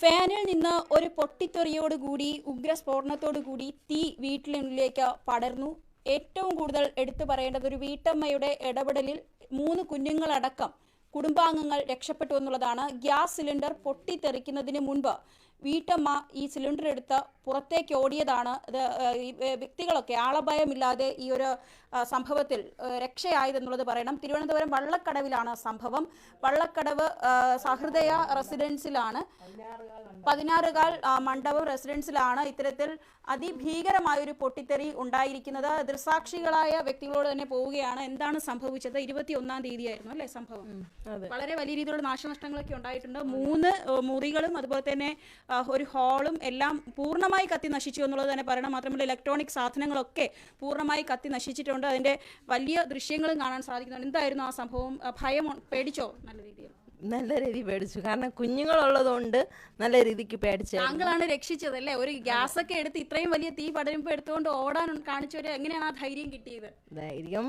ഫാനിൽ നിന്ന് ഒരു പൊട്ടിത്തെറിയോടുകൂടി ഉഗ്രസ്ഫോടനത്തോടുകൂടി തീ വീട്ടിനുള്ളിലേക്ക് പടർന്നു. ഏറ്റവും കൂടുതൽ എടുത്തു പറയേണ്ടത് ഒരു വീട്ടമ്മയുടെ ഇടപെടലിൽ മൂന്ന് കുഞ്ഞുങ്ങളടക്കം കുടുംബാംഗങ്ങൾ രക്ഷപ്പെട്ടു എന്നുള്ളതാണ്. ഗ്യാസ് സിലിണ്ടർ പൊട്ടിത്തെറിക്കുന്നതിന് മുൻപ് വീട്ടമ്മ ഈ സിലിണ്ടർ എടുത്ത് പുറത്തേക്ക് ഓടിയതാണ്. ഇത് വ്യക്തികളൊക്കെ ആളഭയമില്ലാതെ ഈ ഒരു സംഭവത്തിൽ രക്ഷയായതെന്നുള്ളത് പറയണം. തിരുവനന്തപുരം വള്ളക്കടവിലാണ് സംഭവം. വള്ളക്കടവ് സഹൃദയ റെസിഡൻസിലാണ്. പതിനാറുകാൽ മണ്ഡപം റെസിഡൻസിലാണ് ഇത്തരത്തിൽ അതിഭീകരമായൊരു പൊട്ടിത്തെറി ഉണ്ടായിരിക്കുന്നത്. ദൃസാക്ഷികളായ വ്യക്തികളോട് തന്നെ പോവുകയാണ്. എന്താണ് സംഭവിച്ചത്? ഇരുപത്തി ഒന്നാം തീയതിയായിരുന്നു അല്ലേ സംഭവം? വളരെ വലിയ രീതിയിലുള്ള നാശനഷ്ടങ്ങളൊക്കെ ഉണ്ടായിട്ടുണ്ട്. മൂന്ന് മുറികളും അതുപോലെ തന്നെ ഒരു ഹാളും എല്ലാം പൂർണമായി കത്തി നശിച്ചു എന്നുള്ളത് തന്നെ പറയണം. മാത്രമല്ല ഇലക്ട്രോണിക് സാധനങ്ങളൊക്കെ പൂർണമായി കത്തി നശിച്ചിട്ടുണ്ട്. അതിന്റെ വലിയ ദൃശ്യങ്ങളും കാണാൻ സാധിക്കുന്നുണ്ട്. എന്തായിരുന്നു ആ സംഭവം? ഭയം പേടിച്ചോ? നല്ല രീതിയിൽ. നല്ല രീതി പേടിച്ചു. കാരണം കുഞ്ഞുങ്ങളുള്ളതുകൊണ്ട് നല്ല രീതിക്ക് പേടിച്ചു താങ്കളാണ് രക്ഷിച്ചത് അല്ലേ ഒരു ഗ്യാസ് ഒക്കെ എടുത്ത് ഇത്രയും വലിയ തീ പടരുമ്പോ എടുത്തുകൊണ്ട് ഓടാൻ കാണിച്ചവര് എങ്ങനെയാണ് ആ ധൈര്യം കിട്ടിയത്? ധൈര്യം.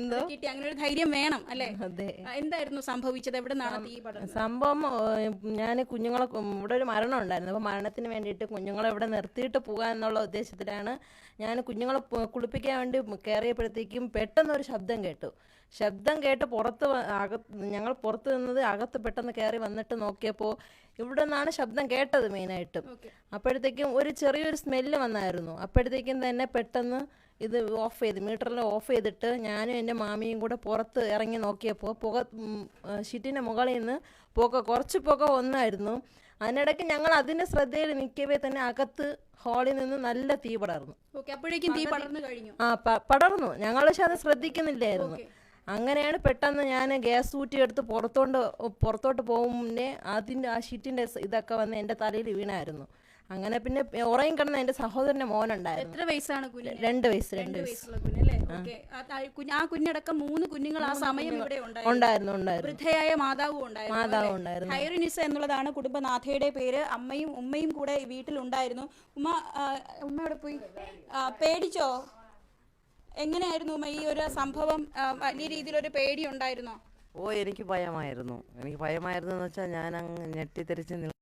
എന്തോ? കിട്ടി. അങ്ങനെ ഒരു ധൈര്യം വേണം അല്ലേ? അതെ. എന്തായിരുന്നു സംഭവിച്ചത്? എവിടെ നിന്നാണ് തീ പടർന്നത്? സംഭവം ഞാൻ കുഞ്ഞുങ്ങളെ ഇവിടെ ഒരു മരണം ഉണ്ടായിരുന്നു. അപ്പൊ മരണത്തിന് വേണ്ടിയിട്ട് കുഞ്ഞുങ്ങളെ ഇവിടെ നിർത്തിയിട്ട് പോകാൻ എന്നുള്ള ഉദ്ദേശത്തിലാണ് ഞാൻ കുഞ്ഞുങ്ങളെ കുളിപ്പിക്കാൻ വേണ്ടി കയറിയപ്പോഴത്തേക്കും പെട്ടെന്ന് ഒരു ശബ്ദം കേട്ടു. ശബ്ദം കേട്ട് പുറത്ത് അകത്ത് ഞങ്ങൾ പുറത്ത് നിന്നത് അകത്ത് പെട്ടെന്ന് കയറി വന്നിട്ട് നോക്കിയപ്പോൾ ഇവിടെ നിന്നാണ് ശബ്ദം കേട്ടത് മെയിനായിട്ടും അപ്പോഴത്തേക്കും ഒരു ചെറിയൊരു സ്മെല്ല് വന്നായിരുന്നു. അപ്പോഴത്തേക്കും തന്നെ പെട്ടെന്ന് ഇത് ഓഫ് ചെയ്ത് മീറ്ററിൽ ഓഫ് ചെയ്തിട്ട് ഞാനും എന്റെ മാമിയും കൂടെ പുറത്ത് ഇറങ്ങി നോക്കിയപ്പോൾ പുക ഷീറ്റിന്റെ മുകളിൽ നിന്ന് പുക കുറച്ച് പുക ഒന്നായിരുന്നു അതിനിടയ്ക്ക് ഞങ്ങൾ അതിന്റെ ശ്രദ്ധയിൽ നിൽക്കവേ തന്നെ അകത്ത് ഹാളിൽ നിന്ന് നല്ല തീ പടർന്നു. അപ്പോഴേക്കും തീ പടർന്നു കഴിഞ്ഞു. ആ പടർന്നു. ഞങ്ങൾ പക്ഷെ അത് ശ്രദ്ധിക്കുന്നില്ലായിരുന്നു. അങ്ങനെയാണ് പെട്ടെന്ന് ഞാൻ ഗ്യാസ് ഊറ്റി എടുത്ത് പുറത്തോണ്ട് പുറത്തോട്ട് പോകുമ്പേ അതിന്റെ ആ ഷീറ്റിന്റെ ഇതൊക്കെ വന്ന് എന്റെ തലയിൽ വീണായിരുന്നു. അങ്ങനെ പിന്നെ ഉറയും കിടന്ന എന്റെ സഹോദരന്റെ മോനുണ്ടായിരുന്നു. എത്ര വയസ്സാണ് കുഞ്ഞ് രണ്ട് വയസ്സ് രണ്ട് വയസ്സ്. ആ. കുഞ്ഞടക്കം മൂന്ന് കുഞ്ഞുങ്ങൾ ആ സമയം ഇവിടെ ഉണ്ടായിരുന്നു. ഉണ്ടായിരുന്നു വൃദ്ധയായ മാതാവും ഉണ്ടായിരുന്നു മാതാവ് ഉണ്ടായിരുന്നു. ഹൈറിനിസ എന്നുള്ളതാണ് കുടുംബനാഥയുടെ പേര്. അമ്മയും ഉമ്മയും കൂടെ വീട്ടിലുണ്ടായിരുന്നു. ഉമ്മ ഉമ്മ എവിടെ പോയി? പേടിച്ചോ? എങ്ങനെയായിരുന്നു ഈ ഒരു സംഭവം? വലിയ രീതിയിൽ ഒരു പേടി ഉണ്ടായിരുന്നോ ഓ എനിക്ക് ഭയമായിരുന്നു. എനിക്ക് ഭയമായിരുന്നു എന്ന് വെച്ചാൽ ഞാൻ അങ്ങ് ഞെട്ടിത്തെറിച്ച് നിൽ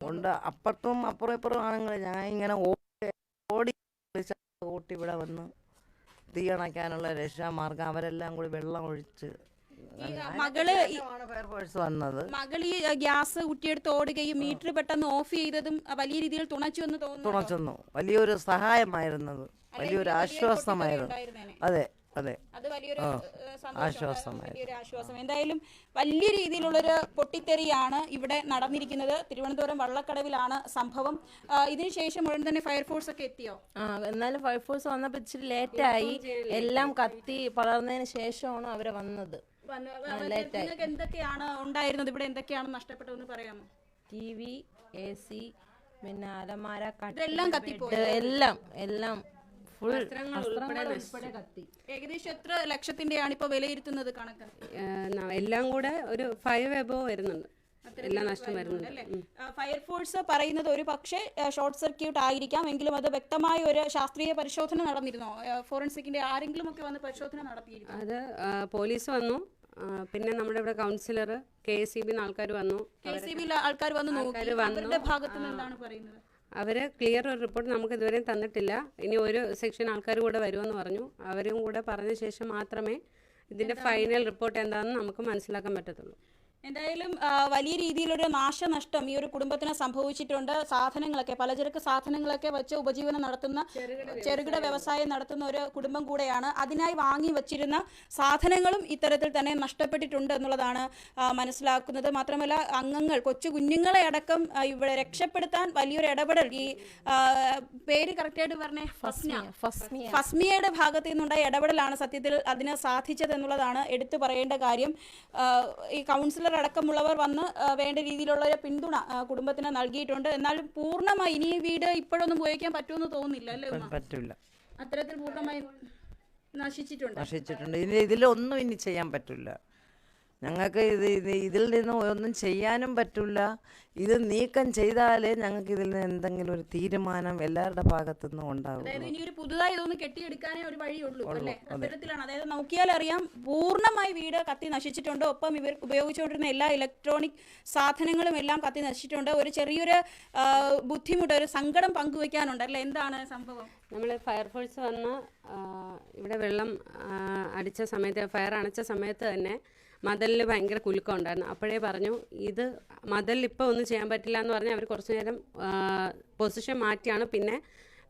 ഉണ്ട്. അപ്പുറത്തും അപ്പുറം ഇപ്പുറം ആണുങ്ങൾ ഞാൻ ഇങ്ങനെ ഓടി ഓടി ഇവിടെ വന്ന് തീ അണയ്ക്കാനുള്ള രക്ഷാമാർഗം അവരെല്ലാം കൂടി വെള്ളം ഒഴിച്ച് മകൾ വന്നത്. മകൾ ഈ ഗ്യാസ് കുറ്റിയെടുത്ത് ഓടുകയും മീറ്റർ പെട്ടെന്ന് ഓഫ് ചെയ്തതും വലിയ രീതിയിൽ തുണച്ചു എന്ന് തോന്നുന്നു തുണച്ചെന്നു. വലിയൊരു സഹായമായിരുന്നത്. വലിയൊരു ആശ്വാസമായിരുന്നു. അതെ അതെ. അത് വലിയൊരു ആ, ആശ്വാസമായി. വലിയൊരു ആശ്വാസം. എന്തായാലും വലിയ രീതിയിലുള്ളൊരു പൊട്ടിത്തെറിയാണ് ഇവിടെ നടന്നിരിക്കുന്നത്. തിരുവനന്തപുരം വള്ളക്കടവിലാണ് സംഭവം. ഇതിനുശേഷം ഉടൻ തന്നെ ഫയർഫോഴ്സ് ഒക്കെ എത്തിയോ? ആ എന്നാലും ഫയർഫോഴ്സ് വന്നപ്പോൾ ഇച്ചിരി ലേറ്റായി എല്ലാം കത്തി പടർന്നതിന് ശേഷമാണ് അവരെ വന്നത്. വന്ന് നിങ്ങൾക്ക് എന്തൊക്കെയാണ് ഉണ്ടായിരുന്നത്? ഇവിടെ എന്തൊക്കെയാണ് നഷ്ടപ്പെട്ടതെന്ന് പറയാമോ? ടി വി എ സി പിന്നെ അലമാര ഇതെല്ലാം കത്തിപ്പോയോ? എല്ലാം എല്ലാം ഫുൾ കത്തി. ഏകദേശം എത്ര ലക്ഷത്തിന്റെയാണ് ഇപ്പൊ വിലയിരുത്തുന്നത് കണക്ക്? എല്ലാം കൂടെ ഒരു ഫൈവ് എബോ വരുന്നുണ്ട്. എല്ലാം നഷ്ടം വരുന്നുണ്ട്. ഫയർഫോഴ്സ് പറയുന്നത് ഒരു പക്ഷേ ഷോർട്ട് സർക്യൂട്ട് ആയിരിക്കാം. എങ്കിലും അത് വ്യക്തമായ ഒരു ശാസ്ത്രീയ പരിശോധന നടന്നിരുന്നോ? ഫോറൻസിക്കിന്റെ ആരെങ്കിലും ഒക്കെ വന്ന് പരിശോധന നടത്തിയിരുന്നു അത് പോലീസ് വന്നു. പിന്നെ നമ്മുടെ ഇവിടെ councillor K S C B ആൾക്കാർ വന്നു. കെ സി ബി ആൾക്കാർ വന്ന് നോക്കി. ആൾക്കാര് വന്നു. അവരുടെ ഭാഗത്ത് നിന്ന് എന്താണ് പറയുന്നത്? അവർ ക്ലിയർ ഒരു റിപ്പോർട്ട് നമുക്ക് ഇതുവരെയും തന്നിട്ടില്ല. ഇനി ഒരു സെക്ഷൻ ആൾക്കാർ കൂടെ വരുമെന്ന് പറഞ്ഞു. അവരും കൂടെ പറഞ്ഞ ശേഷം മാത്രമേ ഇതിന്റെ ഫൈനൽ റിപ്പോർട്ട് എന്താണെന്ന് നമുക്ക് മനസ്സിലാക്കാൻ പറ്റത്തുള്ളൂ. എന്തായാലും വലിയ രീതിയിലൊരു നാശനഷ്ടം ഈ ഒരു കുടുംബത്തിന് സംഭവിച്ചിട്ടുണ്ട്. സാധനങ്ങളൊക്കെ പലചരക്ക് സാധനങ്ങളൊക്കെ വെച്ച് ഉപജീവനം നടത്തുന്ന ചെറുകിട വ്യവസായം. നടത്തുന്ന ഒരു കുടുംബം കൂടെയാണ്. അതിനായി വാങ്ങി വച്ചിരുന്ന സാധനങ്ങളും ഇത്തരത്തിൽ തന്നെ നഷ്ടപ്പെട്ടിട്ടുണ്ട് എന്നുള്ളതാണ് മനസ്സിലാക്കുന്നത്. മാത്രമല്ല അംഗങ്ങൾ കൊച്ചു കുഞ്ഞുങ്ങളെ അടക്കം ഇവിടെ രക്ഷപ്പെടുത്താൻ വലിയൊരു ഇടപെടൽ. ഈ പേര് കറക്റ്റായിട്ട് പറഞ്ഞേ ഫസ്മിയ. ഫസ്മിയയുടെ ഭാഗത്ത് നിന്നുണ്ടായ ഇടപെടലാണ് സത്യത്തിൽ അതിന് സാധിച്ചത് എന്നുള്ളതാണ് എടുത്തു പറയേണ്ട കാര്യം. ഈ കൗൺസിലർ അടക്കമുള്ളവർ വന്ന് വേണ്ട രീതിയിലുള്ള പിന്തുണ കുടുംബത്തിന് നൽകിയിട്ടുണ്ട്. എന്നാലും പൂർണമായി ഇനി വീട് ഇപ്പോഴൊന്നും ഉപയോഗിക്കാൻ പറ്റുമെന്ന് തോന്നുന്നില്ല അല്ലേ പറ്റില്ല അത്തരത്തിൽ പൂർണമായി നശിച്ചിട്ടുണ്ട്. നശിച്ചിട്ടുണ്ട്. ഇതിലൊന്നും ഇനി ചെയ്യാൻ പറ്റില്ല ഞങ്ങൾക്ക് ഇത് ഇത് ഇതിൽ നിന്ന് ഒന്നും ചെയ്യാനും പറ്റില്ല. ഇത് നീക്കം ചെയ്താലേ ഞങ്ങൾക്ക് ഇതിൽ നിന്ന് എന്തെങ്കിലും ഒരു തീരുമാനം എല്ലാവരുടെ ഭാഗത്തു നിന്നും ഉണ്ടാവും പുതുതായി ഇതൊന്ന് കെട്ടിയെടുക്കാനേ ഒരു വഴിയുള്ളൂ അല്ലേ? അത്തരത്തിലാണ്. അതായത് നോക്കിയാൽ അറിയാം പൂർണമായി വീട് കത്തി നശിച്ചിട്ടുണ്ട്. ഒപ്പം ഇവർ ഉപയോഗിച്ചുകൊണ്ടിരുന്ന എല്ലാ ഇലക്ട്രോണിക് സാധനങ്ങളും എല്ലാം കത്തി നശിച്ചിട്ടുണ്ട്. ഒരു ചെറിയൊരു ബുദ്ധിമുട്ട് ഒരു സങ്കടം പങ്കുവെക്കാനുണ്ട് അല്ലേ? എന്താണ് സംഭവം? നമ്മൾ ഫയർഫോഴ്സ് വന്ന് ഇവിടെ വെള്ളം അടിച്ച സമയത്ത് ഫയർ അണച്ച സമയത്ത് തന്നെ മതിലിൽ ഭയങ്കര കുലുക്കം ഉണ്ടായിരുന്നു. അപ്പോഴേ പറഞ്ഞു ഇത് മതലിൽ ഇപ്പോൾ ഒന്നും ചെയ്യാൻ പറ്റില്ല എന്ന് പറഞ്ഞാൽ അവർ കുറച്ച് നേരം പൊസിഷൻ മാറ്റിയാണ്. പിന്നെ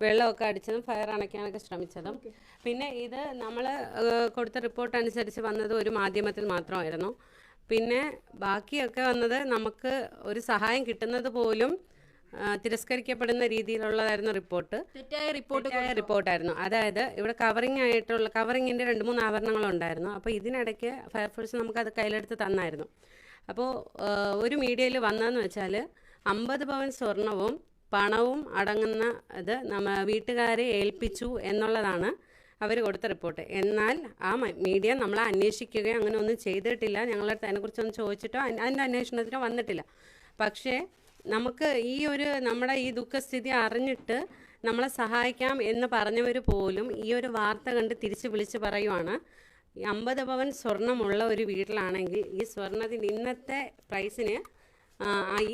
വെള്ളമൊക്കെ അടിച്ചതും ഫയർ അണയ്ക്കാനൊക്കെ ശ്രമിച്ചതും. പിന്നെ ഇത് നമ്മൾ കൊടുത്ത റിപ്പോർട്ട് അനുസരിച്ച് വന്നത് ഒരു മാധ്യമത്തിൽ മാത്രമായിരുന്നു. പിന്നെ ബാക്കിയൊക്കെ വന്നത് നമുക്ക് ഒരു സഹായം കിട്ടുന്നത് പോലും തിരസ്കരിക്കപ്പെടുന്ന രീതിയിലുള്ളതായിരുന്നു റിപ്പോർട്ട്. തെറ്റായ റിപ്പോർട്ട് റിപ്പോർട്ടായിരുന്നു. അതായത് ഇവിടെ കവറിംഗ് ആയിട്ടുള്ള കവറിങ്ങിന്റെ രണ്ട് മൂന്ന് ആഭരണങ്ങളുണ്ടായിരുന്നു അപ്പോൾ ഇതിനിടയ്ക്ക് ഫയർഫോഴ്സ് നമുക്കത് കയ്യിലെടുത്ത് തന്നായിരുന്നു. അപ്പോൾ ഒരു മീഡിയയിൽ വന്നതെന്ന് വെച്ചാൽ അമ്പത് പവൻ സ്വർണവും പണവും അടങ്ങുന്ന ഇത് നമ്മ വീട്ടുകാരെ ഏൽപ്പിച്ചു എന്നുള്ളതാണ് അവർ കൊടുത്ത റിപ്പോർട്ട്. എന്നാൽ ആ മീഡിയ നമ്മളെ അന്വേഷിക്കുകയോ അങ്ങനെ ഒന്നും ചെയ്തിട്ടില്ല. ഞങ്ങളുടെ അടുത്ത് അതിനെക്കുറിച്ചൊന്നും ചോദിച്ചിട്ടോ അതി- അതിന്റെ അന്വേഷണത്തിനോ വന്നിട്ടില്ല. പക്ഷേ നമുക്ക് ഈ ഒരു നമ്മുടെ ഈ ദുഃഖസ്ഥിതി അറിഞ്ഞിട്ട് നമ്മളെ സഹായിക്കാം എന്ന് പറഞ്ഞവർ പോലും ഈ ഒരു വാർത്ത കണ്ട് തിരിച്ച് വിളിച്ച് പറയുവാണ്. ഈ അമ്പത് പവൻ സ്വർണമുള്ള ഒരു വീട്ടിലാണെങ്കിൽ ഈ സ്വർണത്തിന് ഇന്നത്തെ പ്രൈസിന്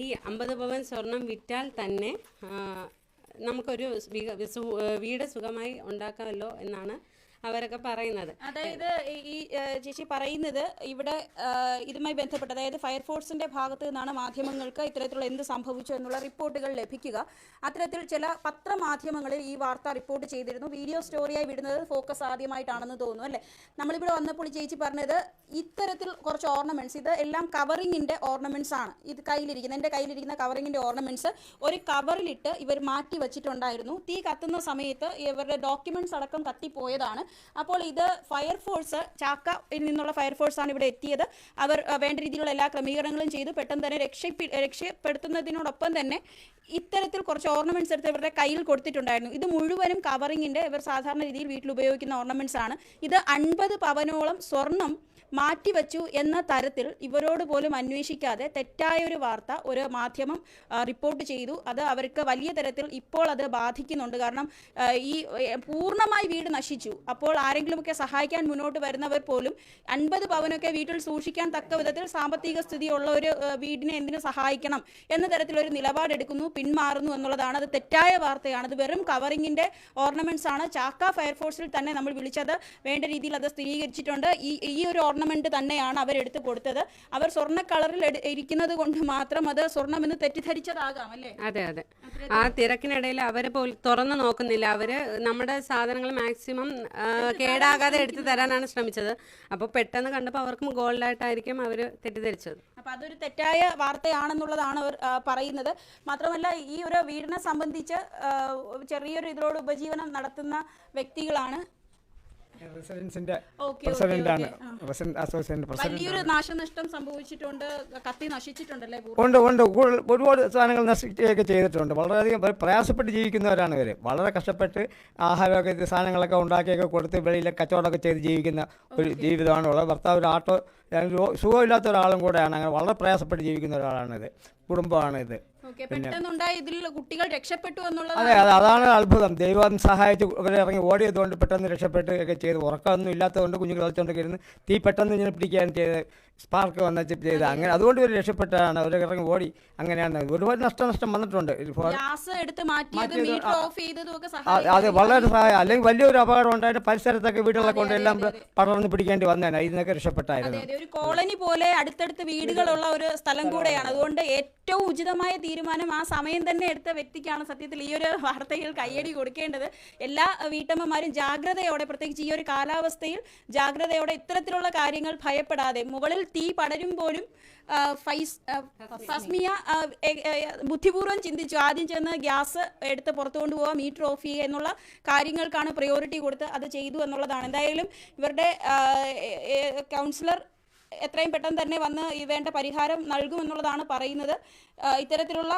ഈ അമ്പത് പവൻ സ്വർണം വിറ്റാൽ തന്നെ നമുക്കൊരു വീട് സുഖമായി ഉണ്ടാക്കാമല്ലോ എന്നാണ് അവരൊക്കെ പറയുന്നത്. അതായത് ഈ- ചേച്ചി പറയുന്നത് ഇവിടെ ഇതുമായി ബന്ധപ്പെട്ട് അതായത് ഫയർഫോഴ്സിന്റെ ഭാഗത്ത് നിന്നാണ് മാധ്യമങ്ങൾക്ക് ഇത്തരത്തിലുള്ള എന്ത് സംഭവിച്ചു എന്നുള്ള റിപ്പോർട്ടുകൾ ലഭിക്കുക. അത്തരത്തിൽ ചില പത്രമാധ്യമങ്ങളിൽ ഈ വാർത്ത റിപ്പോർട്ട് ചെയ്തിരുന്നു. വീഡിയോ സ്റ്റോറിയായി വിടുന്നത് ഫോക്കസ് ആദ്യമായിട്ടാണെന്ന് തോന്നുന്നു അല്ലേ? നമ്മളിവിടെ വന്നപ്പോൾ ചേച്ചി പറഞ്ഞത് ഇത്തരത്തിൽ കുറച്ച് ഓർണമെന്റ്സ് ഇത് എല്ലാം കവറിങ്ങിന്റെ ഓർണമെന്റ്സ് ആണ്. ഇത് കയ്യിലിരിക്കുന്ന എന്റെ കയ്യിലിരിക്കുന്ന കവറിങ്ങിന്റെ ഓർണമെന്റ്സ് ഒരു കവറിലിട്ട് ഇവർ മാറ്റി വെച്ചിട്ടുണ്ടായിരുന്നു. തീ കത്തുന്ന സമയത്ത് ഇവരുടെ ഡോക്യുമെന്റ്സ് അടക്കം കത്തിപ്പോയതാണ്. അപ്പോൾ ഇത് ഫയർഫോഴ്സ് ചാക്കയിൽ നിന്നുള്ള ഫയർഫോഴ്സ് ആണ് ഇവിടെ എത്തിയത്. അവർ വേണ്ട രീതിയിലുള്ള എല്ലാ ക്രമീകരണങ്ങളും ചെയ്തു. പെട്ടെന്ന് തന്നെ രക്ഷപ്പെ രക്ഷപ്പെടുത്തുന്നതിനോടൊപ്പം തന്നെ ഇത്തരത്തിൽ കുറച്ച് ഓർണമെന്റ്സ് എടുത്ത് ഇവരുടെ കയ്യിൽ കൊടുത്തിട്ടുണ്ടായിരുന്നു. ഇത് മുഴുവനും കവറിങ്ങിന്റെ ഇവർ സാധാരണ രീതിയിൽ വീട്ടിൽ ഉപയോഗിക്കുന്ന ഓർണമെന്റ്സ് ആണ്. ഇത് അൻപത് പവനോളം സ്വർണം മാറ്റിവെച്ചു എന്ന തരത്തിൽ ഇവരോട് പോലും അന്വേഷിക്കാതെ തെറ്റായ ഒരു വാർത്ത ഒരു മാധ്യമം റിപ്പോർട്ട് ചെയ്തു. അത് അവർക്ക് വലിയ തരത്തിൽ ഇപ്പോൾ അത് ബാധിക്കുന്നുണ്ട്. കാരണം ഈ പൂർണമായി വീട് നശിച്ചു. അപ്പോൾ ആരെങ്കിലുമൊക്കെ സഹായിക്കാൻ മുന്നോട്ട് വരുന്നവർ പോലും അൻപത് പവനൊക്കെ വീട്ടിൽ സൂക്ഷിക്കാൻ തക്ക വിധത്തിൽ സാമ്പത്തിക സ്ഥിതിയുള്ള ഒരു വീടിനെ എന്തിനു സഹായിക്കണം എന്ന തരത്തിലൊരു നിലപാടെടുക്കുന്നു പിന്മാറുന്നു എന്നുള്ളതാണ്. അത് തെറ്റായ വാർത്തയാണ്. അത് വെറും കവറിങ്ങിന്റെ ഓർണമെന്റ്സ് ആണ് ചാക്ക ഫയർഫോഴ്സിൽ തന്നെ നമ്മൾ വിളിച്ചത് വേണ്ട രീതിയിൽ അത് സ്ഥിരീകരിച്ചിട്ടുണ്ട്. ഈ ഈ ഒരു ഓർണമെന്റ് തന്നെയാണ് അവരെടുത്ത് കൊടുത്തത്. അവർ സ്വർണ കളറിൽ ഇരിക്കുന്നത് കൊണ്ട് മാത്രം അത് സ്വർണമെന്ന് തെറ്റിദ്ധരിച്ചതാകാം അല്ലേ? അതെ അതെ. ആ തിരക്കിനിടയിൽ അവരെ പോലും തുറന്നു നോക്കുന്നില്ല. അവർ നമ്മുടെ സാധനങ്ങൾ മാക്സിമം കേടാകാതെ എടുത്തു തരാനാണ് ശ്രമിച്ചത്. അപ്പോൾ പെട്ടെന്ന് കണ്ടപ്പോൾ അവർക്കും ഗോൾഡായിട്ടായിരിക്കും അവർ തെറ്റിദ്ധരിച്ചത്. അപ്പൊ അതൊരു തെറ്റായ വാർത്തയാണെന്നുള്ളതാണ് അവർ പറയുന്നത്. മാത്രമല്ല ഈ ഒരു വീടിനെ സംബന്ധിച്ച് ചെറിയൊരു ഇതിലോട് ഉപജീവനം നടത്തുന്ന വ്യക്തികളാണ് റെസിഡൻസിന്റെ റെസിഡന്റ് അസോസിയേഷൻ പ്രസിഡന്റ് നാശനഷ്ടം സംഭവിച്ചിട്ടുണ്ട് കത്തി നശിച്ചിട്ടുണ്ടല്ലേ ഉണ്ട് ഉണ്ട്. ഒരുപാട് സാധനങ്ങൾ നശിക്കുകയൊക്കെ ചെയ്തിട്ടുണ്ട്. വളരെയധികം പ്ര- പ്രയാസപ്പെട്ട് ജീവിക്കുന്നവരാണ് ഇവർ വളരെ കഷ്ടപ്പെട്ട് ആഹാരമൊക്കെ സാധനങ്ങളൊക്കെ ഉണ്ടാക്കിയൊക്കെ കൊടുത്ത് വെളിയിലെ കച്ചവടമൊക്കെ ചെയ്ത് ജീവിക്കുന്ന ഒരു ജീവിതമാണ് ഉള്ളത് ഭർത്താവ് ഒരു ആട്ടോ സുഖമില്ലാത്ത ഒരാളും കൂടെയാണ്. അങ്ങനെ വളരെ പ്രയാസപ്പെട്ട് ജീവിക്കുന്ന ഒരാളാണിത്. കുടുംബമാണിത്. കുട്ടികൾ രക്ഷപ്പെട്ടു അതെ അതെ അതാണ് അത്ഭുതം. ദൈവം സഹായിച്ച് ഇവരെ ഇറങ്ങി ഓടിയതുകൊണ്ട് പെട്ടെന്ന് രക്ഷപ്പെട്ട് ഒക്കെ ചെയ്ത്. ഉറക്കമൊന്നും ഇല്ലാത്തതുകൊണ്ട് കുഞ്ഞു കളിച്ചുകൊണ്ടൊക്കെ ഇരുന്ന് തീ പെട്ടെന്ന് ഇങ്ങനെ പിടിക്കാൻ ചെയ്ത് സ്പാർക്ക് വന്ന ചെയ്ത് അങ്ങനെ അതുകൊണ്ട് ഇവർ രക്ഷപ്പെട്ടാണ്. അവർ ഇറങ്ങി ഓടി. അങ്ങനെയാണ്. ഒരുപാട് നഷ്ടനഷ്ടം വന്നിട്ടുണ്ട്. അത് വളരെ സഹായം. അല്ലെങ്കിൽ വലിയൊരു അപകടം ഉണ്ടായിട്ട് പരിസരത്തൊക്കെ വീടുകളൊക്കെ കൊണ്ടെല്ലാം പടർന്ന് പിടിക്കേണ്ടി വന്നേനെ. ഇതിനൊക്കെ രക്ഷപ്പെട്ടായിരുന്നു. ഒരു കോളനി പോലെ അടുത്തടുത്ത് വീടുകളുള്ള ഒരു സ്ഥലം കൂടെയാണ്. അതുകൊണ്ട് ഏറ്റവും ഉചിതമായ തീരുമാനം ആ സമയം തന്നെ എടുത്ത വ്യക്തിക്കാണ് സത്യത്തിൽ ഈ ഒരു വാർത്തയിൽ കയ്യടി കൊടുക്കേണ്ടത്. എല്ലാ വീട്ടമ്മമാരും ജാഗ്രതയോടെ പ്രത്യേകിച്ച് ഈ ഒരു കാലാവസ്ഥയിൽ ജാഗ്രതയോടെ ഇത്തരത്തിലുള്ള കാര്യങ്ങൾ ഭയപ്പെടാതെ മുകളിൽ തീ പടരും പോലും ഫസ്മിയ ബുദ്ധിപൂർവം ചിന്തിച്ചു. ആദ്യം ചെന്ന് ഗ്യാസ് എടുത്ത് പുറത്തു കൊണ്ടുപോവുക മീറ്റർ ഓഫ് ചെയ്യുക എന്നുള്ള കാര്യങ്ങൾക്കാണ് പ്രയോറിറ്റി കൊടുത്ത് അത് ചെയ്തു എന്നുള്ളതാണ്. എന്തായാലും ഇവരുടെ കൗൺസിലർ എത്രയും പെട്ടെന്ന് തന്നെ വന്ന് വേണ്ട പരിഹാരം നൽകുമെന്നുള്ളതാണ് പറയുന്നത്. ഇത്തരത്തിലുള്ള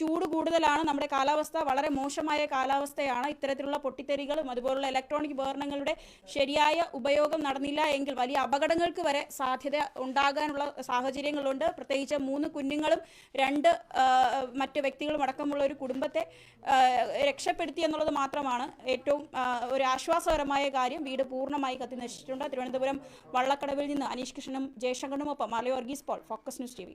ചൂട് കൂടുതലാണ്. നമ്മുടെ കാലാവസ്ഥ വളരെ മോശമായ കാലാവസ്ഥയാണ്. ഇത്തരത്തിലുള്ള പൊട്ടിത്തെറികളും അതുപോലുള്ള ഇലക്ട്രോണിക് ഉപകരണങ്ങളുടെ ശരിയായ ഉപയോഗം നടന്നില്ല എങ്കിൽ വലിയ അപകടങ്ങൾക്ക് വരെ സാധ്യത ഉണ്ടാകാനുള്ള സാഹചര്യങ്ങളുണ്ട്. പ്രത്യേകിച്ച് മൂന്ന് കുഞ്ഞുങ്ങളും രണ്ട് മറ്റ് വ്യക്തികളും അടക്കമുള്ള ഒരു കുടുംബത്തെ രക്ഷപ്പെടുത്തി എന്നുള്ളത് മാത്രമാണ്. ഏറ്റവും ഒരു ആശ്വാസകരമായ കാര്യം. വീട് പൂർണമായി കത്തി നശിച്ചിട്ടുണ്ട് തിരുവനന്തപുരം വള്ളക്കടവിൽ നിന്ന് അനീഷ് കൃഷ്ണനും ജയശങ്കറിനുമൊപ്പം Marly Varghese Paul Focus News T